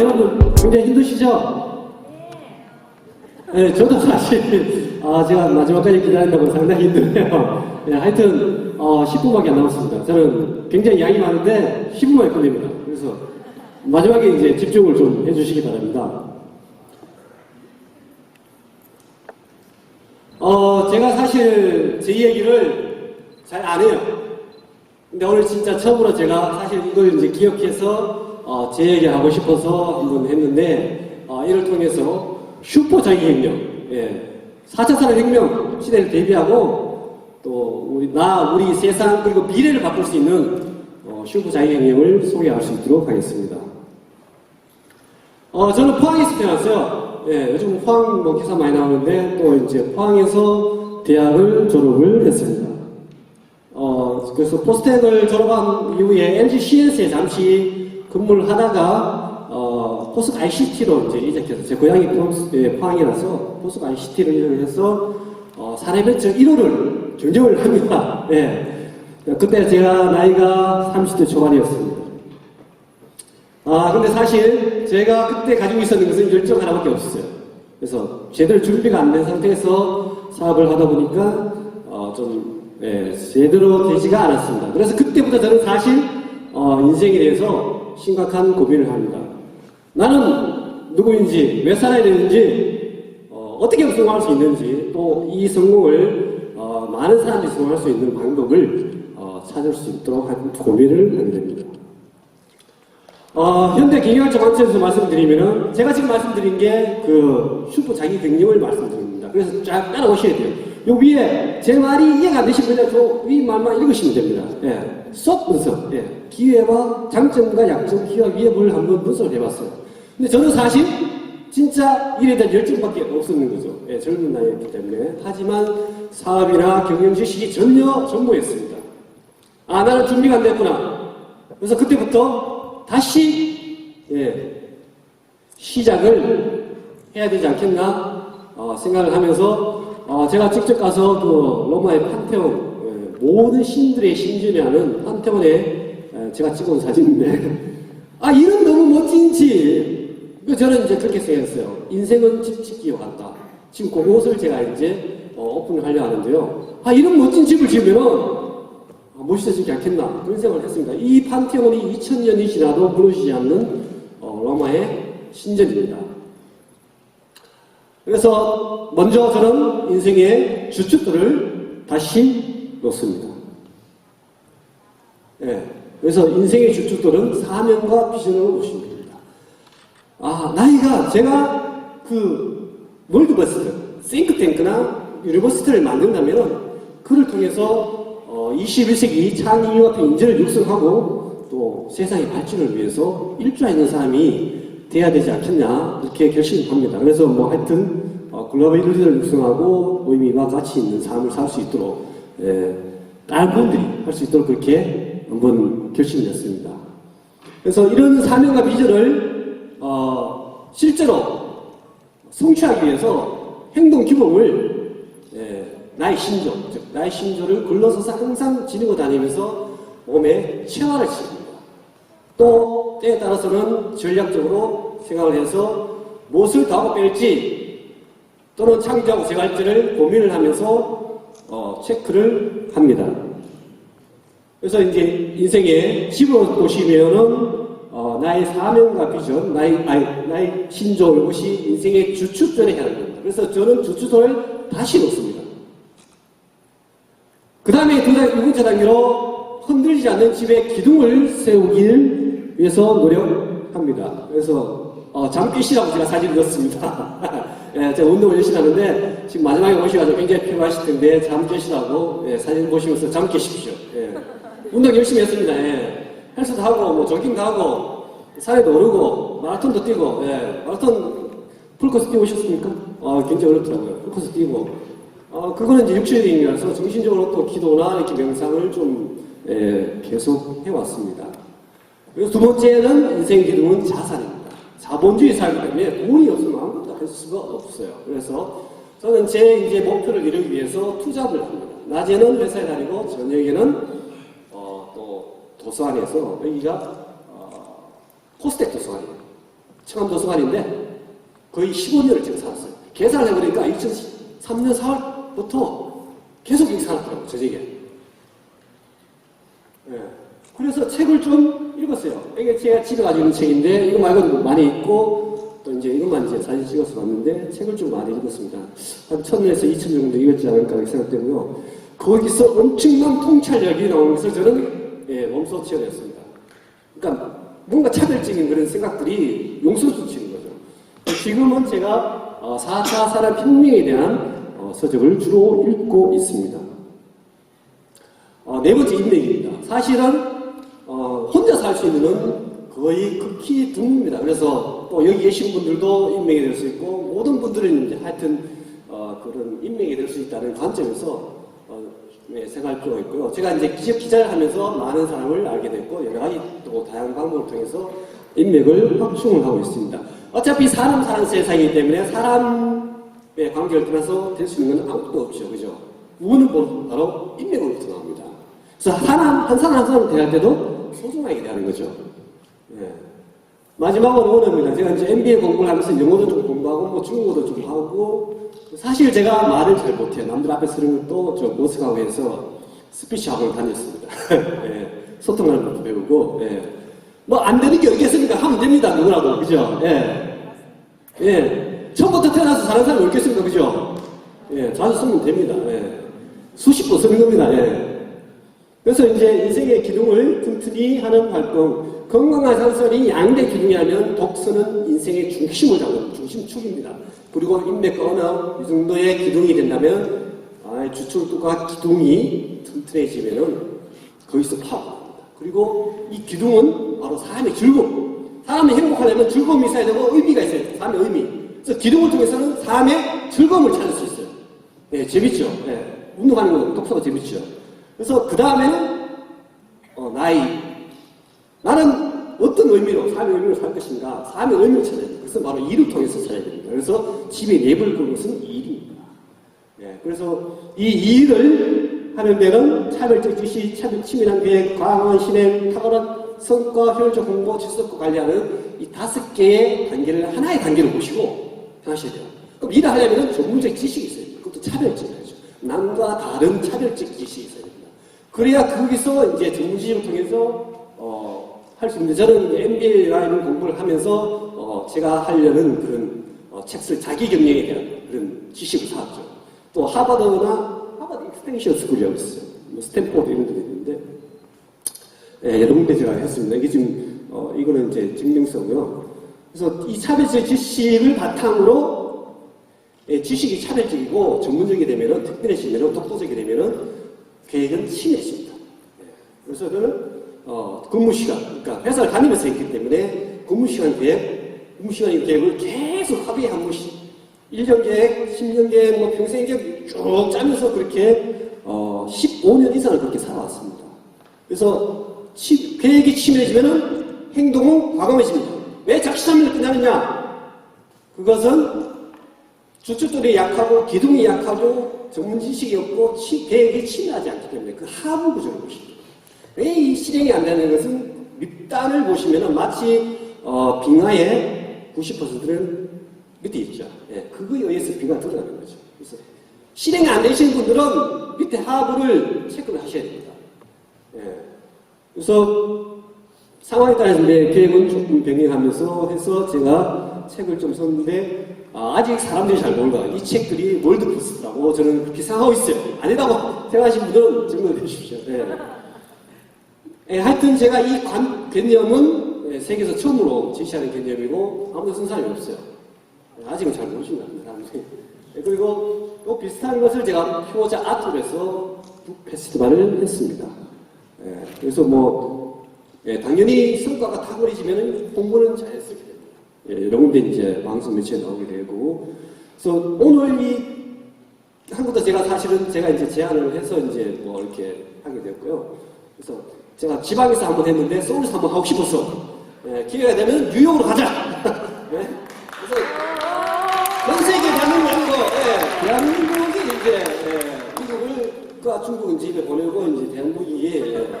여러분 굉장히 힘드시죠? 네, 저도 사실 아, 제가 마지막까지 기다린다고 상당히 힘드네요. 네, 하여튼 어, 10분밖에 안 남았습니다. 저는 굉장히 양이 많은데 10분만에 끝냅니다. 그래서 마지막에 이제 집중을 좀 해주시기 바랍니다. 어, 제가 사실 제 얘기를 잘 안 해요. 근데 오늘 진짜 처음으로 제가 사실 이걸 이제 기억해서 어, 제 얘기 하고 싶어서 한번 했는데 어, 이를 통해서 슈퍼 자기혁명, 예, 4차 산업혁명 시대를 대비하고 또 우리 나 우리 세상 그리고 미래를 바꿀 수 있는 어, 슈퍼 자기혁명을 소개할 수 있도록 하겠습니다. 어, 저는 포항에서 태어났어요. 예, 요즘 포항 뭐 기사 많이 나오는데 또 이제 포항에서 대학을 졸업을 했습니다. 어, 그래서 포스텍을 졸업한 이후에 LG CS에 잠시 근무를 하다가 어, 포스트 ICT로 이제 이적해서 제 고향이 예, 포항이라서 포스트 ICT로 이적을 해서 어, 사례벤처 1호를 경영을 합니다. 예. 그때 제가 나이가 30대 초반이었습니다. 아, 근데 사실 제가 그때 가지고 있었는 것은 열정 하나밖에 없었어요. 그래서 제대로 준비가 안 된 상태에서 사업을 하다 보니까 어, 좀 예, 제대로 되지가 않았습니다. 그래서 그때부터 저는 사실 어, 인생에 대해서 심각한 고민을 합니다. 나는 누구인지, 왜 살아야 되는지, 어, 떻게 성공할 수 있는지, 또 이 성공을 어, 많은 사람들이 성공할 수 있는 방법을 어, 찾을 수 있도록 한 고민을 하게 됩니다. 어, 현대 경영학적 관점에서 말씀드리면은 제가 지금 말씀드린 게 그 슈퍼 자기 경영을 말씀드립니다. 그래서 쫙 따라오셔야 돼요. 요 위에 제 말이 이해가 안 되시면 저위 말만 읽으시면 됩니다. 예. 쏙 분석. 예. 기회와 장점과 약점, 기회와 위협을 한번 분석을 해봤어요. 근데 저는 사실 진짜 일에 대한 열정밖에 없었는 거죠. 예, 젊은 나이였기 때문에. 하지만 사업이나 경영 지식이 전혀 전무했습니다. 아, 나는 준비가 안 됐구나. 그래서 그때부터 다시, 예, 시작을 해야 되지 않겠나, 어, 생각을 하면서, 어, 제가 직접 가서 그 로마의 판테온, 예, 모든 신들의 신전이라는 판테온에 예, 제가 찍어온 사진인데, 아, 이름 너무 멋진지, 그 저는 이제 그렇게 생각했어요. 인생은 집 짓기와 같다. 지금 그곳을 제가 이제 어, 오픈을 하려 하는데요. 아, 이런 멋진 집을 지으면은 아, 멋있어지지 않겠나 그런 생각을 했습니다. 이 판테온이 2000년이 지나도 무너지지 않는 어, 로마의 신전입니다. 그래서 먼저 저는 인생의 주춧돌을 다시 놓습니다. 예, 그래서 인생의 주춧돌은 사명과 비전으로 놓으시면 됩니다. 아, 나이가 제가 그 월드버스트, 싱크탱크나 유니버시티를 만든다면 그를 통해서 어, 21세기 창의융합의 인재를 육성하고 또 세상의 발전을 위해서 일조하 있는 사람이 돼야 되지 않겠냐 이렇게 결심합니다. 그래서 뭐 하여튼 어, 글로벌 리더를 육성하고 의미와 가치 있는 삶을 살 수 있도록 예, 다른 분들이 할 수 있도록 그렇게 한번 결심을 했습니다. 그래서 이런 사명과 비전을 어, 실제로 성취하기 위해서 행동 규범을 예, 나의 신조, 즉 나의 신조를 굴러서서 항상 지니고 다니면서 몸에 체화를 시킵니다. 또 때에 따라서는 전략적으로 생각을 해서 무엇을 더 뺄지 또는 창조하고 제갈지를 고민을 하면서 어, 체크를 합니다. 그래서 이제 인생의 집으로 보시면은 어, 나의 사명과 비전, 나의, 나의, 나의 신조 이것이 인생의 주춧돌에 해야 됩니다. 그래서 저는 주춧돌을 다시 놓습니다. 그 다음에 두, 단- 두 번째 단계로 흔들리지 않는 집의 기둥을 세우길 위해서 노력합니다. 그래서 어, 잠깨시라고 제가 사진을 넣었습니다. 예, 제가 운동을 열심히 하는데 지금 마지막에 오셔가지고 굉장히 피곤하실 텐데 잠깨시라고 예, 사진 보시면서 잠 깨십시오. 예. 운동 열심히 했습니다. 예. 헬스도 하고 뭐 조깅도 하고 산에도 오르고 마라톤도 뛰고 예. 마라톤 풀코스 뛰어오셨습니까? 아, 굉장히 어렵더라고요. 풀코스 뛰고 어, 그거는 이제 육체적인이라서 정신적으로 또 기도나 이렇게 명상을 좀 예, 계속 해왔습니다. 그리고 두 번째는 인생 기둥은 자산입니다. 자본주의 살기 때문에 돈이 없으면 아무것도 할 수가 없어요. 그래서 저는 제 이제 목표를 이루기 위해서 투자를 합니다. 낮에는 회사에 다니고 저녁에는 도서관에서 여기가 어, 코스텍 도서관이에요. 청암 도서관인데 거의 15년을 제가 살았어요. 계산을 해보니까 2003년 4월부터 계속 여기 살았더라고요, 저 집에. 예. 그래서 책을 좀 읽었어요. 이게 제가 집에 가지고 있는 책인데, 이거 말고도 많이 있고, 또 이제 이것만 이제 사진 찍어서 봤는데, 책을 좀 많이 읽었습니다. 한 1000에서 2000 정도 읽었지 않을까 생각되고요. 거기서 엄청난 통찰력이 나오면서 저는, 예, 몸소치어냈습니다. 그러니까 뭔가 차별적인 그런 생각들이 용서주치는 거죠. 지금은 제가 어, 4차 산업혁명에 대한 어, 서적을 주로 읽고 있습니다. 어, 네 번째 인맥입니다. 사실은 어, 혼자 살 수 있는 건 거의 극히 드뭅니다. 그래서 또 여기 계신 분들도 인맥이 될 수 있고 모든 분들은 이제 하여튼 어, 그런 인맥이 될 수 있다는 관점에서 어, 네, 생각할 필요가 있고요. 제가 이제 기자를 하면서 많은 사람을 알게 됐고 여러 가지 또 다양한 방법을 통해서 인맥을 확충을 하고 있습니다. 어차피 사람 사는 세상이기 때문에 사람의 관계를 떠나서 될 수 있는 건 아무것도 없죠. 그죠? 우는 건 바로 인맥으로부터 나옵니다. 그래서 사람, 한 사람 한 사람 대할 때도 소중하게 대하는 거죠. 예. 마지막으로 오늘입니다. 제가 이제 MBA 공부를 하면서 영어도 좀 공부하고 뭐 중국어도 좀 하고 사실 제가 말을 잘 못해요. 남들 앞에 서는 것도 저 모스크바에서 스피치 학원을 다녔습니다. 예. 소통하는 것도 배우고 예. 뭐안 되는 게 없겠습니까? 하면 됩니다. 누구라도 그죠? 예. 예. 처음부터 태어나서 사는 사람이 없겠습니까? 그죠? 예. 자주 쓰면 됩니다. 예. 수십 번 쓰는 겁니다. 예. 그래서 이제 인생의 기둥을 튼튼히 하는 활동, 건강한 산설이 양대 기둥이라면 독서는 인생의 중심을 잡는 중심축입니다. 그리고 인맥과 언어, 이 정도의 기둥이 된다면, 아, 주철도가 기둥이 튼튼해지면은 거기서 파워가 납니다. 그리고 이 기둥은 바로 사람의 즐거움. 사람이 행복하려면 즐거움이 있어야 되고 의미가 있어야 돼요. 사람의 의미. 그래서 기둥을 통해서는 사람의 즐거움을 찾을 수 있어요. 예, 재밌죠? 예, 운동하는 거, 독서가 재밌죠? 그래서 그 다음에는 어, 나이. 나는 어떤 의미로 삶의 의미로 살 것인가? 삶의 의미를 찾아야 돼요. 그래서 바로 일을 통해서 살아야 됩니다. 그래서 집에 랩을 걸 것은 일입니다. 예, 그래서 이 일을 하는 데는 차별적 지시, 차별 치밀한 계획, 과감한 실행, 탁월한 성과, 효율적 공부, 질서껏 관리하는 이 다섯 개의 단계를 하나의 단계로 보시고 하셔야 돼요. 그럼 일을 하려면 전문적 지식이 있어야 돼요. 그것도 차별적이죠. 남과 다른 차별적 지식이 있어야 됩니다. 그래야 거기서 이제 전문지식을 통해서 어, 할 수 있는데 저는 MBA나 이런 공부를 하면서 어, 제가 하려는 그런 어, 책을 자기 경영에 대한 그런 지식을 쌓았죠. 또 하버드나 하버드 익스텐션 스쿨이라고 있어요. 뭐 스탠포드 이런 데도 있는데 예, 여러 군데 제가 했습니다. 이게 지금 어, 이거는 이제 증명서고요. 그래서 이 차별적 지식을 바탕으로 예, 지식이 차별적이고 전문적이 되면은 특별해지면은 독보적이 되면은 계획은 심해집니다. 예, 그래서 저는 어, 근무 시간, 그러니까 회사를 다니면서 했기 때문에 근무 시간 계획, 근무 시간 계획을 계속 하루에 한 번씩 1년 계획, 10년 계획, 뭐 평생 계획 쭉 짜면서 그렇게 어, 15년 이상을 그렇게 살아왔습니다. 그래서 치- 계획이 치밀해지면은 행동은 과감해집니다. 왜 작심삼일로 끝나느냐? 그것은 주춧돌이 약하고 기둥이 약하고 전문 지식이 없고 치- 계획이 치밀하지 않기 때문에 그 하부 구조를 보십니다. 왜 이 실행이 안 되는 것은 밑단을 보시면은 마치 어, 빙하의 90%는 밑에 있죠. 예, 그거에 의해서 빙하 드러나는 거죠. 그래서 실행이 안 되시는 분들은 밑에 하부를 체크를 하셔야 됩니다. 예. 그래서 상황에 따라서 내 계획은 조금 변경하면서 해서 제가 책을 좀 썼는데 아, 직 사람들이 잘 모른다. 이 책들이 월드포스트라고 저는 그렇게 생각하고 있어요. 아니라고 생각하시는 분들은 증명해 주십시오. 예. 예, 하여튼 제가 이 관, 개념은 예, 세계에서 처음으로 제시하는 개념이고 아무도 쓴 사람이 없어요. 예, 아직은 잘 모르시는. 예, 그리고 또 비슷한 것을 제가 표자 아트에서 북 페스티벌을 했습니다. 예, 그래서 뭐 예, 당연히 성과가 탁월해지면 공부는 자연스럽게 됩니다. 예, 여러 군데 이제 방송 매체에 나오게 되고 그래서 오늘 이 한국도 제가 사실은 제가 이제 제안을 해서 이제 뭐 이렇게 하게 됐고요. 그래서 제가 지방에서 한번 했는데 서울에서 한번 하고 싶어서 예, 기회가 되면 뉴욕으로 가자. 예? 그래서 전 세계 대한민국으로 예, 대한민국이 이제 예, 미국을 과 중국은 집에 보내고 이제 대한민국이 예,